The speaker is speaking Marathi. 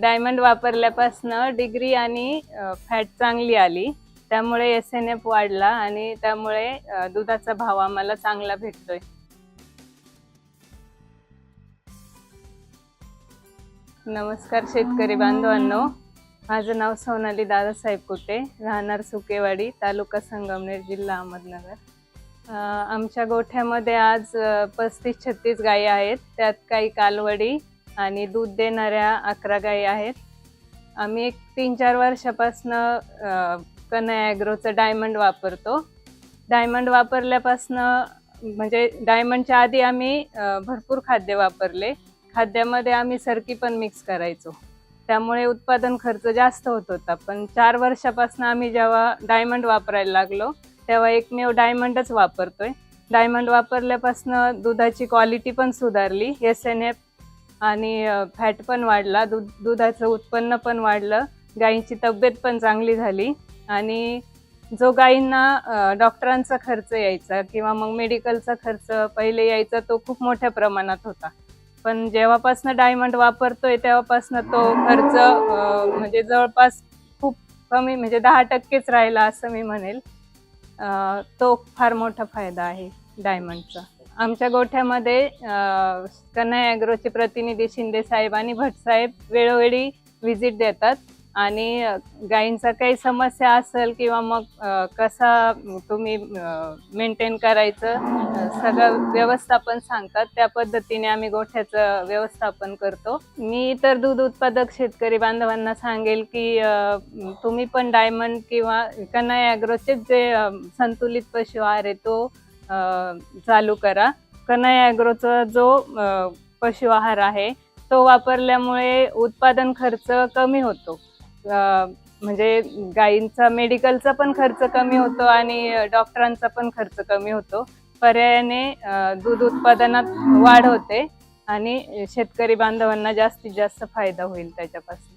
डायमंड वापरल्यापासनं डिग्री आणि फॅट चांगली आली. त्यामुळे एस एन एफ वाढला आणि त्यामुळे दुधाचा भाव आम्हाला चांगला भेटतोय. नमस्कार शेतकरी बांधवांनो. माझं नाव सोनाली दादासाहेब कुटे राहणार सुकेवाडी तालुका संगमनेर जिल्हा अहमदनगर. आमच्या गोठ्यामध्ये आज पस्तीस छत्तीस गायी आहेत. त्यात काही कालवडी आणि दूध देणाऱ्या अकरा गायी आहेत. आम्ही एक तीन चार वर्षापासनं कन्या ॲग्रोचं डायमंड वापरतो. डायमंड वापरल्यापासनं म्हणजे डायमंडच्या आधी आम्ही भरपूर खाद्य वापरले. खाद्यामध्ये आम्ही सरकी पण मिक्स करायचो. त्यामुळे उत्पादन खर्च जास्त होत होता. पण चार वर्षापासून आम्ही जेव्हा डायमंड वापरायला लागलो तेव्हा एकमेव डायमंडच वापरतोय. डायमंड वापरल्यापासून दुधाची क्वालिटी पण सुधारली. एस एन एफ आणि फॅट पण वाढला दूध दुधाचं उत्पन्न पण वाढलं गायींची तब्येत पण चांगली झाली आणि जो गायींना डॉक्टरांचा खर्च यायचा किंवा मग मेडिकलचा खर्च पहिले यायचा तो खूप मोठ्या प्रमाणात होता. पण जेव्हापासनं डायमंड वापरतोय तेव्हापासनं तो खर्च म्हणजे जवळपास खूप कमी म्हणजे दहा टक्केच राहिला असं मी म्हणेल. तो फार मोठा फायदा आहे डायमंडचा. आमच्या गोठ्यामध्ये अ, ॲग्रोचे प्रतिनिधी शिंदे साहेब आणि भटसाहेब वेळोवेळी व्हिजिट देतात. आणि गायींचा काही समस्या असेल किंवा मग कसा तुम्ही मेंटेन करायचं सगळं व्यवस्थापन सांगतात. त्या पद्धतीने आम्ही गोठ्याचं व्यवस्थापन करतो. मी इतर दूध उत्पादक शेतकरी बांधवांना सांगेल की तुम्ही पण डायमंड किंवा कन्हैया ॲग्रोचे जे संतुलित पशु आहार आहे तो चालू करा. कन्हैया ॲग्रोचा जो पशु आहार आहे तो वापरल्यामुळे उत्पादन खर्च कमी होतो. म्हणजे गायींचा मेडिकलचा पण खर्च कमी होतो आणि डॉक्टरांचा पण खर्च कमी होतो. पर्यायाने दूध उत्पादनात वाढ होते आणि शेतकरी बांधवांना जास्तीत जास्त फायदा होईल त्याच्यापासून.